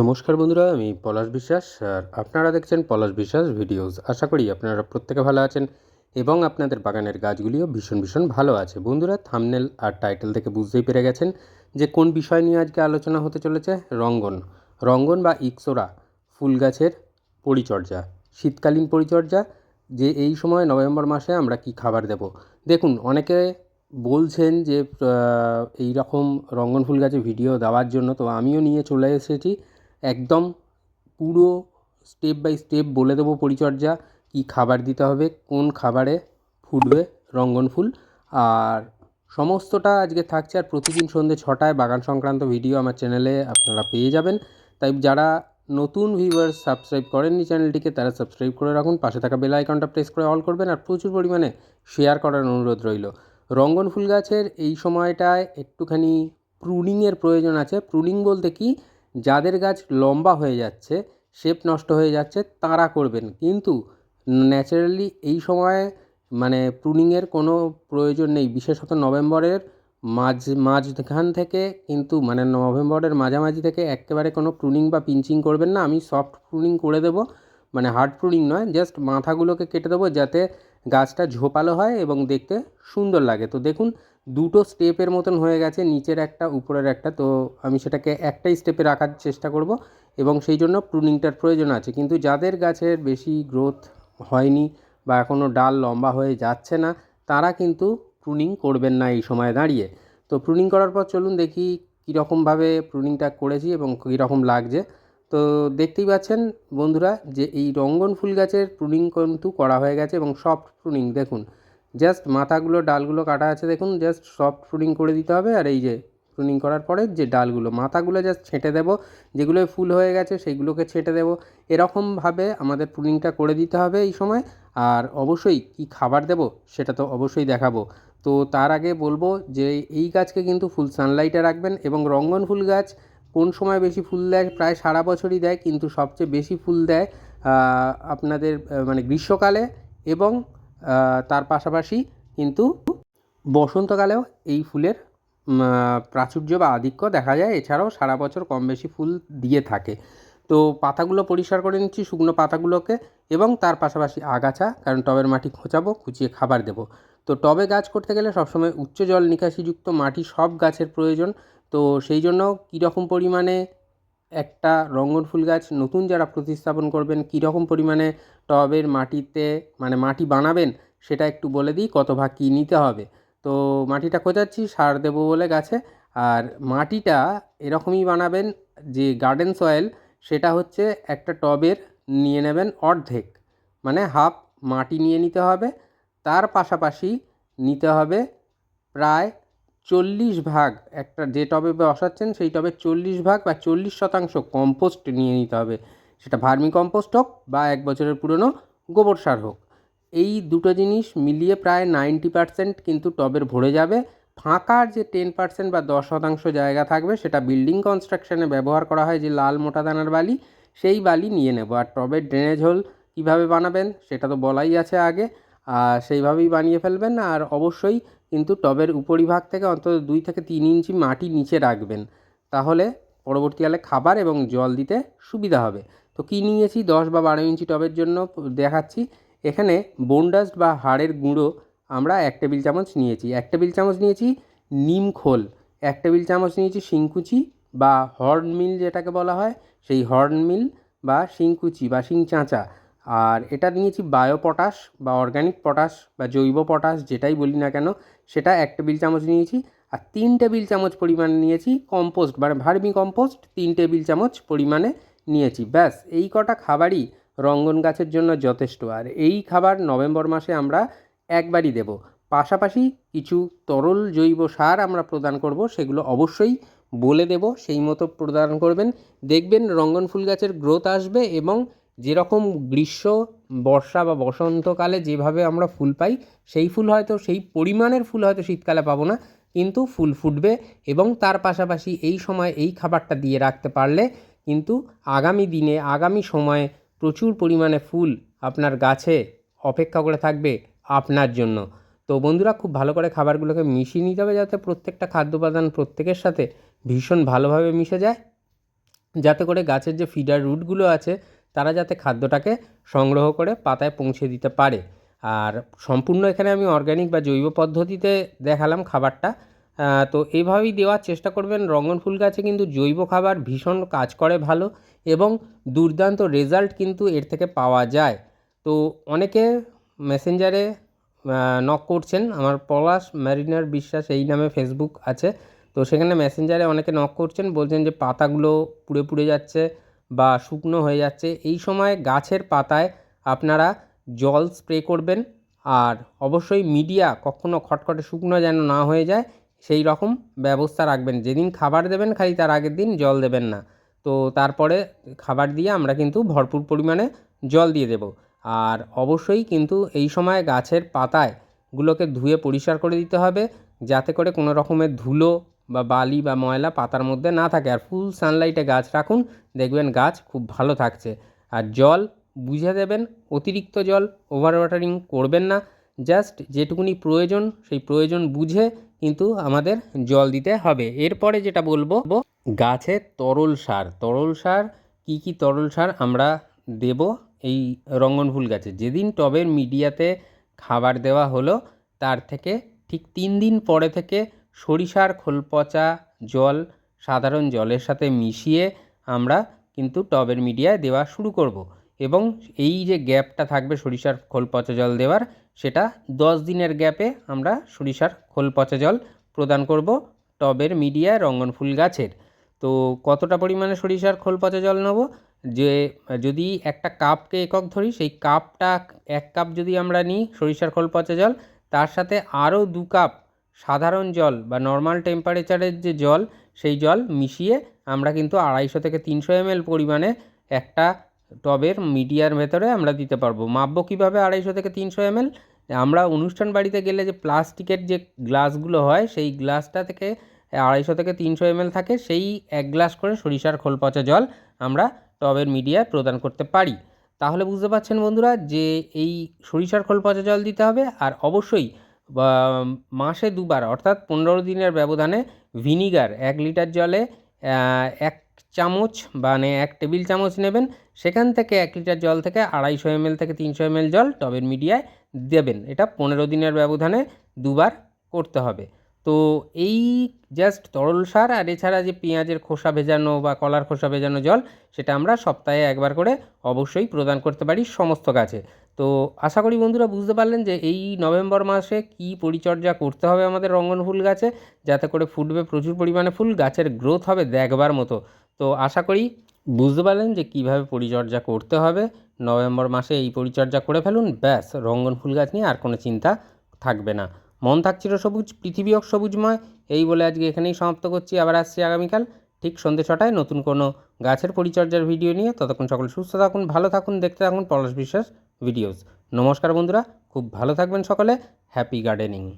নমস্কার বন্ধুরা, আমি পলাশ বিশ্বাস আর আপনারা দেখছেন পলাশ বিশ্বাস ভিডিওস। আশা করি আপনারা প্রত্যেকে ভালো আছেন এবং আপনাদের বাগানের গাছগুলিও ভীষণ ভীষণ ভালো আছে। বন্ধুরা থামনেল আর টাইটেল থেকে বুঝতেই পেরে গেছেন যে কোন বিষয় নিয়ে আজকে আলোচনা হতে চলেছে। রঙ্গন। রঙ্গন বা ইকসোরা, ফুল গাছের পরিচর্যা, শীতকালীন পরিচর্যা, যে এই সময় নভেম্বর মাসে আমরা কি খাবার দেব। দেখুন, অনেকে বলছেন যে এই রকম রঙ্গন ফুল গাছে ভিডিও দেওয়ার জন্য তো আমিও নিয়ে চলে এসেছি। একদম পুরো স্টেপ বাই স্টেপ বলে দেবো পরিচর্যা, কী খাবার দিতে হবে, কোন খাবারে ফুটবে রঙ্গন ফুল। আর সমস্তটা আজকে থাকছে আর প্রতিদিন সন্ধ্যে ছটায় বাগান সংক্রান্ত ভিডিও আমার চ্যানেলে আপনারা পেয়ে যাবেন। তাই যারা নতুন ভিউয়ার্স সাবস্ক্রাইব করেননি চ্যানেলটিকে তারা সাবস্ক্রাইব করে রাখুন। পাশে থাকা বেল আইকনটা প্রেস করে অল করবেন আর প্রচুর পরিমাণে শেয়ার করার অনুরোধ রইল। রঙ্গন ফুল গাছের এই সময়টায় একটুখানি প্রুনিংয়ের প্রয়োজন আছে। প্রুনিং বলতে কি? যাদের গাছ লম্বা হয়ে যাচ্ছে, শেপ নষ্ট হয়ে যাচ্ছে, তারা করবেন। কিন্তু ন্যাচারালি এই সময়ে মানে প্রুনিংয়ের কোনো প্রয়োজন নেই। বিশেষত নভেম্বরের মাঝ, মাঝখান থেকে কিন্তু মানে নভেম্বরের মাঝামাঝি থেকে একেবারে কোনো প্রুনিং বা পিঞ্চিং করবেন না। আমি সফট প্রুনিং করে দেবো। মানে হার্ড প্রুনিং নয় জাস্ট মাথাগুলোকে কেটে দেবো যাতে গাছটা ঝোপালো হয় এবং দেখতে সুন্দর লাগে। তো দেখুন দুটো স্টেপের মতন হয়ে গেছে, নিচের একটা, উপরের একটা। তো আমি সেটাকে একটাই স্টেপে রাখার চেষ্টা করব এবং সেই জন্য প্রুনিংটার প্রয়োজন আছে। কিন্তু যাদের গাছের বেশি গ্রোথ হয়নি বা এখনও ডাল লম্বা হয়ে যাচ্ছে না, তারা কিন্তু প্রুনিং করবেন না এই সময় দাঁড়িয়ে। তো প্রুনিং করার পর চলুন দেখি কীরকমভাবে প্রুনিংটা করেছি এবং কীরকম লাগছে। তো দেখতেই পাচ্ছেন বন্ধুরা যে এই রঙ্গন ফুল গাছের প্রুনিং কিন্তু করা হয়ে গেছে এবং সফট প্রুনিং। দেখুন জাস্ট মাথাগুলো, ডালগুলো কাটা আছে দেখুন জাস্ট সফট প্রুনিং করে দিতে হবে, আর এই যে প্রুনিং করার পরে যে ডালগুলো, মাথাগুলো জাস্ট ছেঁটে দেবো, যেগুলো ফুল হয়ে গেছে সেইগুলোকে ছেঁটে দেবো। এরকমভাবে আমাদের প্রুনিংটা করে দিতে হবে এই সময়, আর অবশ্যই কি খাবার দেব সেটা তো অবশ্যই দেখাবো। তো তার আগে বলব যে এই গাছকে কিন্তু ফুল সানলাইটে রাখবেন এবং রঙ্গন ফুল গাছ কোন সময় বেশি ফুল দেয় প্রায় সারা বছরই দেয়, কিন্তু সবচেয়ে বেশি ফুল দেয় আপনাদের মানে গ্রীষ্মকালে এবং তার পাশাপাশি কিন্তু বসন্তকালেও এই ফুলের প্রাচুর্য বা আধিক্য দেখা যায়। এছাড়াও সারা বছর কম বেশি ফুল দিয়ে থাকে। তো পাতাগুলো পরিষ্কার করে নিচ্ছি, শুকনো পাতাগুলোকে, এবং তার পাশাপাশি আগাছা, কারণ টবের মাটি খোঁচাবো, খুঁচিয়ে খাবার দেবো। তো টবে গাছ করতে গেলে সবসময় উচ্চ জল নিকাশিযুক্ত মাটি সব গাছের প্রয়োজন। তো সেই জন্য কীরকম পরিমাণে একটা রঙ্গন ফুল গাছ নতুন যারা প্রতিস্থাপন করবেন, কীরকম পরিমাণে টবের মাটিতে মানে মাটি বানাবেন, সেটা একটু বলে দিই, কত ভাগ কী নিতে হবে। তো মাটিটা খোঁজাচ্ছি, সার দেবো বলে গাছে। আর মাটিটা এরকমই বানাবেন, যে গার্ডেন সয়েল, সেটা হচ্ছে একটা টবের নিয়ে নেবেন অর্ধেক। মানে হাফ মাটি নিয়ে নিতে হবে, তার পাশাপাশি নিতে হবে প্রায় চল্লিশ ভাগ একটা যে টবে বসাচ্ছেন, সেই টবে চল্লিশ ভাগ বা চল্লিশ শতাংশ কম্পোস্ট নিয়ে নিতে হবে। সেটা ভার্মি কম্পোস্ট হোক বা এক বছরের পুরনো গোবর সার হোক। এই দুটো জিনিস মিলিয়ে প্রায় নাইনটি পারসেন্ট কিন্তু টবের ভরে যাবে। ফাঁকার যে টেন পার্সেন্ট বা দশ শতাংশ জায়গা থাকবে, সেটা বিল্ডিং কনস্ট্রাকশানে ব্যবহার করা হয় যে লাল মোটা দানার বালি, সেই বালি নিয়ে নেব। আর টবের ড্রেনেজ হোল কীভাবে বানাবেন, সেটা তো বলাই আছে আগে। সেইভাবেই বানিয়ে ফেলবেন। আর অবশ্যই কিন্তু টবের উপরিভাগ থেকে অন্তত দুই থেকে তিন ইঞ্চি মাটি নিচে রাখবেন। তাহলে পরবর্তীকালে খাবার এবং জল দিতে সুবিধা হবে। তো কী নিয়েছি? দশ বা বারো ইঞ্চি টবের জন্য দেখাচ্ছি। এখানে বোনডাস্ট বা হাড়ের গুঁড়ো আমরা এক টেবিল চামচ নিয়েছি। এক টেবিল চামচ নিয়েছি নিম খোল। এক টেবিল চামচ নিয়েছি শিংকুচি বা হর্ন মিল যেটাকে বলা হয়, সেই হর্ন মিল বা শিংকুচি বা শিং চাঁচা আর এটা নিয়েছি বায়ো পটাশ বা অর্গ্যানিক পটাশ বা জৈব পটাশ, যেটাই বলি না কেন, সেটা এক টেবিল চামচ নিয়েছি আর তিন টেবিল চামচ পরিমাণে নিয়েছি কম্পোস্ট মানে ভার্মি কম্পোস্ট তিন টেবিল চামচ পরিমাণে নিয়েছি। ব্যাস, এই কটা খাবারই রঙ্গন গাছের জন্য যথেষ্ট। আর এই খাবার নভেম্বর মাসে আমরা একবারই দেব। পাশাপাশি কিছু তরল জৈব সার আমরা প্রদান করব, সেগুলো অবশ্যই বলে দেব, সেই মতো প্রদান করবেন। দেখবেন রঙ্গন ফুল গাছের গ্রোথ আসবে এবং যেরকম গ্রীষ্ম, বর্ষা বা বসন্তকালে যেভাবে আমরা ফুল পাই, সেই ফুল হয়তো, সেই পরিমাণের ফুল হয়তো শীতকালে পাবো না, কিন্তু ফুল ফুটবে এবং তার পাশাপাশি এই সময় এই খাবারটা দিয়ে রাখতে পারলে কিন্তু আগামী দিনে, আগামী সময়ে প্রচুর পরিমাণে ফুল আপনার গাছে অপেক্ষা করে থাকবে আপনার জন্য। তো বন্ধুরা, খুব ভালো করে খাবারগুলোকে মিশিয়ে নিতে হবে যাতে প্রত্যেকটা খাদ্য উপাদান প্রত্যেকের সাথে ভীষণ ভালোভাবে মিশে যায়। যাতে করে গাছের যে ফিডার রুটগুলো আছে তারা যাতে খাদ্যটাকে সংগ্রহ করে পাতায় পৌঁছে দিতে পারে। আর সম্পূর্ণ এখানে আমি অর্গ্যানিক বা জৈব পদ্ধতিতে দেখালাম খাবারটা। তো এইভাবেই দেওয়ার চেষ্টা করবেন। রঙ্গন ফুল গাছে কিন্তু জৈব খাবার ভীষণ কাজ করে ভালো এবং দুর্দান্ত রেজাল্ট কিন্তু এর থেকে পাওয়া যায়। তো অনেকে মেসেঞ্জারে নক করছেন। আমার পলাশ ম্যারিনার বিশ্বাস এই নামে ফেসবুক আছে। তো সেখানে মেসেঞ্জারে অনেকে নক করছেন, বলছেন যে পাতাগুলো পুড়ে পুড়ে যাচ্ছে। বা শুকনো হয়ে যাচ্ছে, এই সময় গাছের পাতায় আপনারা জল স্প্রে করবেন। আর অবশ্যই মিডিয়া কখনো খটখটে শুকনো যেন না হয়ে যায়, সেই রকম ব্যবস্থা রাখবেন। যেদিন খাবার দেবেন খালি তার আগের দিন জল দেবেন না। তো তারপরে খাবার দিয়ে আমরা কিন্তু ভরপুর পরিমাণে জল দিয়ে দেব। আর অবশ্যই কিন্তু এই সময় গাছের পাতায় গুলোকে ধুয়ে পরিষ্কার করে দিতে হবে, যাতে করে কোনো রকমের ধুলো বা বালি বা ময়লা পাতার মধ্যে না থাকে। আর ফুল সানলাইটে গাছ রাখুন, দেখবেন গাছ খুব ভালো থাকছে। আর জল, বুঝে দেবেন, অতিরিক্ত জল ওভার ওয়াটারিং করবেন না। জাস্ট যেটুকুনি প্রয়োজন, সেই প্রয়োজন বুঝে কিন্তু আমাদের জল দিতে হবে। এরপরে যেটা বলব গাছের তরল সার। তরল সার, কী কী তরল সার আমরা দেব এই রঙ্গন ফুল গাছে? যেদিন টবের মিডিয়াতে খাবার দেওয়া হলো, তার থেকে ঠিক তিন দিন পরে থেকে সরিষার খোল পচা জল, সাধারণ জলের সাথে মিশিয়ে আমরা কিন্তু টবের মিডিয়ায় দেওয়া শুরু করব। এবং এই যে গ্যাপটা থাকবে সরিষার খোল পচা জল দেওয়ার, সেটা দশ দিনের গ্যাপে আমরা সরিষার খোল পচা জল প্রদান করব টবের মিডিয়ায় রঙ্গন ফুল গাছের। তো কতটা পরিমাণে সরিষার খোল পচা জল নেব? যে, যদি একটা কাপকে একক ধরি, সেই কাপটা এক কাপ যদি আমরা নিই সরিষার খোল পচা জল, তার সাথে আরও দু কাপ সাধারণ জল বা নর্মাল টেম্পারেচারের যে জল, সেই জল মিশিয়ে আমরা কিন্তু আড়াইশো থেকে তিনশো এমএল পরিমাণে একটা টবের মিডিয়ার ভেতরে আমরা দিতে পারব। মাপবো কীভাবে আড়াইশো থেকে তিনশো এমএল আমরা অনুষ্ঠান বাড়িতে গেলে যে প্লাস্টিকের যে গ্লাসগুলো হয়, সেই গ্লাসটা থেকে আড়াইশো থেকে তিনশো এমএল থাকে, সেই এক গ্লাস করে সরিষার খোল পচা জল আমরা টবের মিডিয়ায় প্রদান করতে পারি। তাহলে বুঝতে পারছেন বন্ধুরা যে এই সরিষার খোল পচা জল দিতে হবে, আর অবশ্যই মাসে দুবার, অর্থাৎ পনেরো দিনের ব্যবধানে ভিনিগার এক লিটার জলে এক চামচ মানে এক টেবিল চামচ নেবেন। সেখান থেকে এক লিটার জল থেকে আড়াইশো এমএল থেকে তিনশো এমএল জল টবের মিডিয়ায় দেবেন। এটা পনেরো দিনের ব্যবধানে দুবার করতে হবে। তো এই জাস্ট তরল সার আর এছাড়া যে পেঁয়াজের খোসা ভেজানো বা কলার খোসা ভেজানো জল, সেটা আমরা সপ্তাহে একবার করে অবশ্যই প্রদান করতে পারি সমস্ত গাছে। তো আশা করি বন্ধুরা বুঝতে পারলেন যে এই নভেম্বর মাসে কি পরিচর্যা করতে হবে আমাদের রঙ্গন ফুল গাছে, যাতে করে ফুটবে প্রচুর পরিমাণে ফুল, গাছের গ্রোথ হবে দেখবার মতো। তো আশা করি বুঝতে পারলেন যে কীভাবে পরিচর্যা করতে হবে। নভেম্বর মাসে এই পরিচর্যা করে ফেলুন, ব্যাস, রঙ্গন ফুল গাছ নিয়ে আর কোনো চিন্তা থাকবে না। মন থাকছিল সবুজ, পৃথিবী হোক সবুজময়। এই বলে আজকে এখানেই সমাপ্ত করছি, আবার আসছি আগামীকাল ঠিক সন্ধ্যে ছটায় নতুন কোনো গাছের পরিচর্যার ভিডিও নিয়ে। ততক্ষণ সকল সুস্থ থাকুন, ভালো থাকুন, দেখতে থাকুন পলাশ বিশ্বাস ভিডিওস। নমস্কার বন্ধুরা খুব ভালো থাকবেন সকলে। Happy gardening.